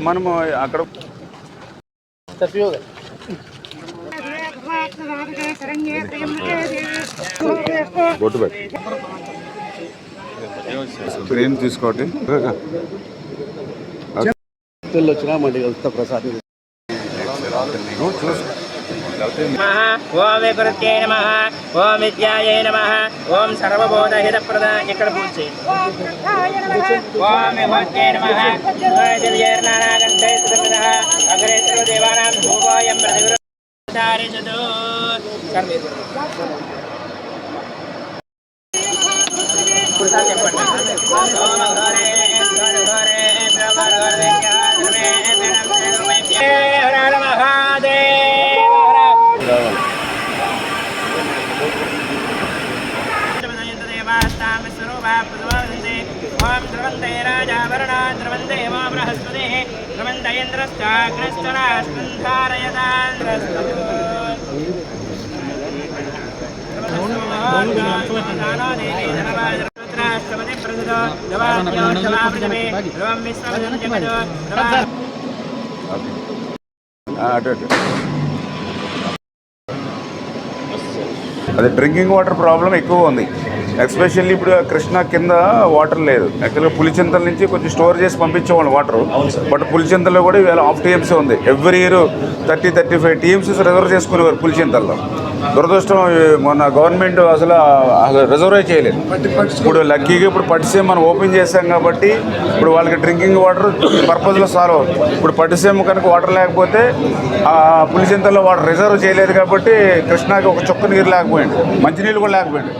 మనము అక్కడ బొట్టు పెట్టి. తీసుకోండి. వచ్చినా మళ్ళీ కలుస్తా ప్రసాద్. చూసుకో ఓం వికృత్యై నమః ఓం విద్యాయై నమః ఓం సర్వబోధహితప్రద ఇక్కడ పూజ చేయండి. ఓం విభూత్యై నమః దివ్యైర్నానాగంధై సుతపితః అగ్రే సర్వదేవానాం ధూపోయం ప్రతిగృహారిషదు సార్ మీరు పురుషాలు చెప్పండి ఓం ధ్రువందే రాజావరణా ధ్రువందే వా బృహస్పతి ధ్రువందయేంద్రశ్చాగ్రశ్చరాస్కంధారయదాంధ్రస్తు రుద్రాష్టమతి అదే డ్రింకింగ్ వాటర్ ప్రాబ్లం ఎక్కువ ఉంది. ఎస్పెషల్లీ ఇప్పుడు కృష్ణా కింద వాటర్ లేదు. యాక్చువల్గా పులిచింతల నుంచి కొంచెం స్టోర్ చేసి పంపించేవాళ్ళు వాటర్. బట్ పులిచింతల్లో కూడా ఇవాళ హాఫ్ టీఎంసీ ఉంది. Every year thirty thirty five TMCs reserve చేసుకునేవారు పులిచింతల్లో. దురదృష్టం మొన్న గవర్నమెంట్ అసలు అసలు రిజర్వ్ చేయలేదు. ఇప్పుడు లక్కీగా ఇప్పుడు పట్టిసీమ మనం ఓపెన్ చేసాం కాబట్టి ఇప్పుడు వాళ్ళకి డ్రింకింగ్ వాటర్ పర్పస్లో సాల్వ్ అవుతుంది. ఇప్పుడు పట్టిసీమ కనుక వాటర్ లేకపోతే ఆ పులిచింతల్లో వాటర్ రిజర్వ్ చేయలేదు కాబట్టి కృష్ణాకి ఒక చుక్క నీరు లేకపోయింది. మంచినీళ్ళు కూడా లేకపోయింది.